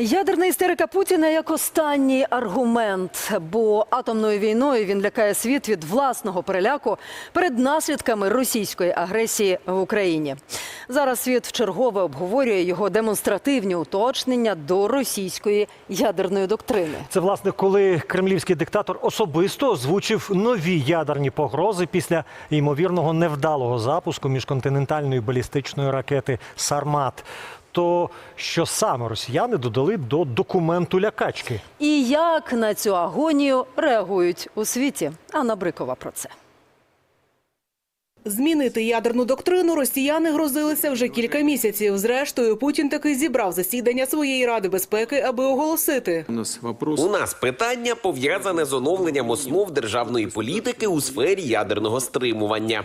Ядерна істерика Путіна як останній аргумент, бо атомною війною він лякає світ від власного переляку перед наслідками російської агресії в Україні. Зараз світ вчергове обговорює його демонстративні уточнення до російської ядерної доктрини. Це власне коли кремлівський диктатор особисто озвучив нові ядерні погрози після ймовірного невдалого запуску міжконтинентальної балістичної ракети Сармат. То що саме росіяни додали до документу лякачки? І як на цю агонію реагують у світі? Анна Брикова про це. Змінити ядерну доктрину росіяни грозилися вже кілька місяців. Зрештою, Путін таки зібрав засідання своєї ради безпеки, аби оголосити. У нас. У нас питання пов'язане з оновленням основ державної політики у сфері ядерного стримування.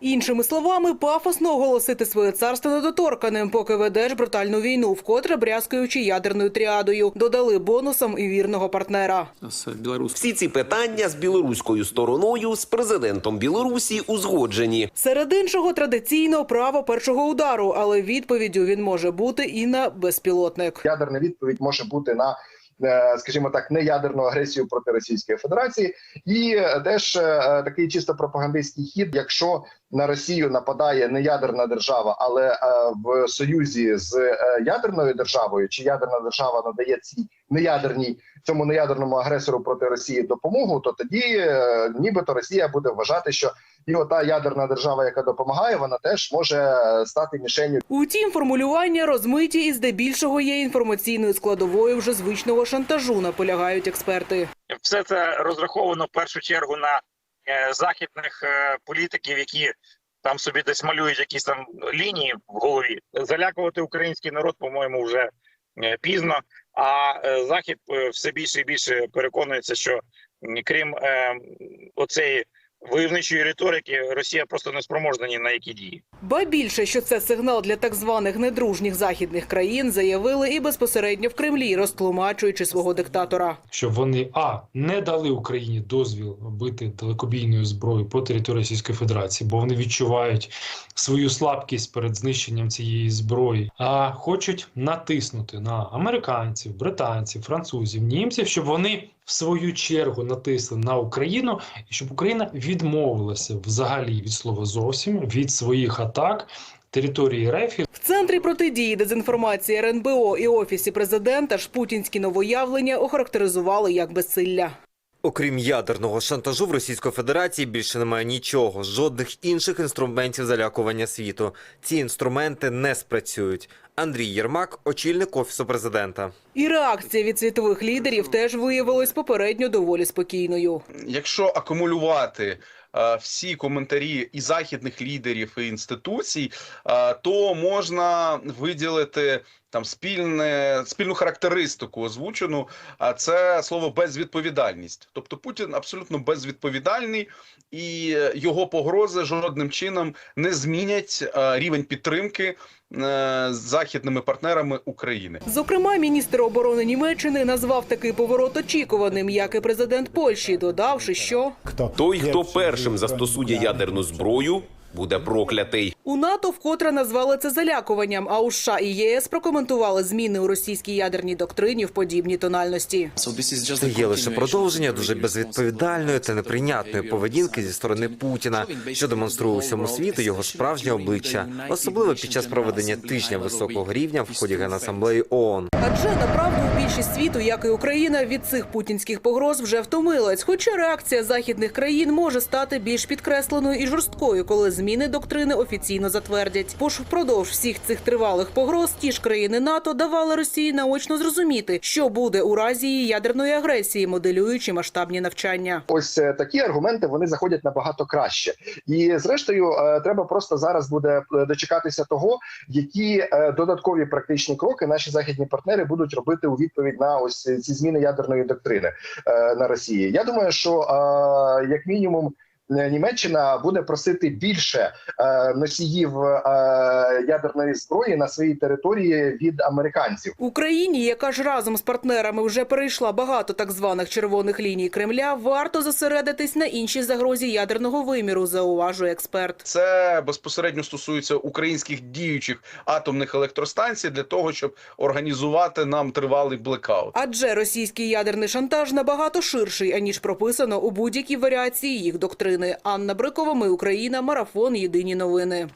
Іншими словами, пафосно оголосити своє царство недоторканим, поки ведеш брутальну війну, вкотре брязкаючи ядерною тріадою. Додали бонусом і вірного партнера. Всі ці питання з білоруською стороною, з президентом Білорусі узгоджені. Серед іншого традиційно право першого удару, але відповіддю він може бути і на безпілотник. ядерна відповідь може бути на, скажімо так, неядерну агресію проти Російської Федерації, і е, теж е, такий чисто пропагандистський хід, якщо на Росію нападає не ядерна держава, але е, в союзі з е, ядерною державою, чи ядерна держава надає цій неядерній цьому неядерному агресору проти Росії допомогу, то тоді е, нібито Росія буде вважати, що і ота ядерна держава, яка допомагає, вона теж може е, стати мішенью Утім, формулювання розмиті і здебільшого є інформаційною складовою вже звичного шантажу, наполягають експерти. все це розраховано в першу чергу на е, західних е, політиків, які там собі десь малюють якісь там лінії в голові. Залякувати український народ, по-моєму, вже е, пізно. А е, захід е, все більше і більше переконується, що крім е, оцеї войовничої риторики, Росія просто не спроможна ні на які дії. Ба більше, що це сигнал для так званих недружніх західних країн, заявили і безпосередньо в Кремлі, розтлумачуючи свого диктатора. щоб вони а не дали Україні дозвіл бити далекобійною зброєю по території Російської Федерації, бо вони відчувають свою слабкість перед знищенням цієї зброї, а хочуть натиснути на американців, британців, французів, німців, щоб вони в свою чергу натисли на Україну, щоб Україна відмовилася взагалі від слова зовсім від своїх атак території РФ В центрі протидії дезінформації РНБО і офісі президента ж путінські новоявлення охарактеризували як безсилля. Окрім ядерного шантажу в Російської Федерації більше немає нічого, жодних інших інструментів залякування світу. Ці інструменти не спрацюють. Андрій Єрмак, очільник офісу президента. І реакція від світових лідерів теж виявилась попередньо доволі спокійною. Якщо акумулювати е, всі коментарі і західних лідерів і інституцій, е, то можна виділити там спільне спільну характеристику озвучену. А це слово безвідповідальність. Тобто Путін абсолютно безвідповідальний, і його погрози жодним чином не змінять е, рівень підтримки е, з західними партнерами України. Зокрема, міністр оборони Німеччини назвав такий поворот очікуваним, як і президент Польщі, додавши, що Той, хто першим застосує ядерну зброю, буде проклятий. у НАТО вкотре назвали це залякуванням. А у США і ЄС прокоментували зміни у російській ядерній доктрині в подібній тональності. Це є лише продовження дуже безвідповідальної та неприйнятної поведінки зі сторони Путіна, що демонструє усьому світу його справжнє обличчя, особливо під час проведення тижня високого рівня в ході Генасамблеї ООН. Адже направду більшість світу, як і Україна, від цих путінських погроз вже втомилась. Хоча реакція західних країн може стати більш підкресленою і жорсткою, коли зміни доктрини офіційно затвердять. Бо ж впродовж всіх цих тривалих погроз ті ж країни НАТО давали Росії наочно зрозуміти, що буде у разі її ядерної агресії, моделюючи масштабні навчання. ось е, такі аргументи вони заходять набагато краще. І зрештою, е, треба просто зараз буде е, дочекатися того, які додаткові практичні кроки наші західні партнери будуть робити у відповідь на ось ці зміни ядерної доктрини на Росії. Я думаю, що як мінімум. Е, Німеччина буде просити більше е, носіїв е, ядерної зброї на своїй території від американців. Україні, яка ж разом з партнерами вже перейшла багато так званих червоних ліній Кремля, варто зосередитись на іншій загрозі ядерного виміру, зауважує експерт. Це безпосередньо стосується українських діючих атомних електростанцій для того, щоб організувати нам тривалий блекаут. Адже російський ядерний шантаж набагато ширший, аніж прописано у будь-якій варіації їх доктрини. Анна Брикова, ми Україна, марафон. Єдині новини.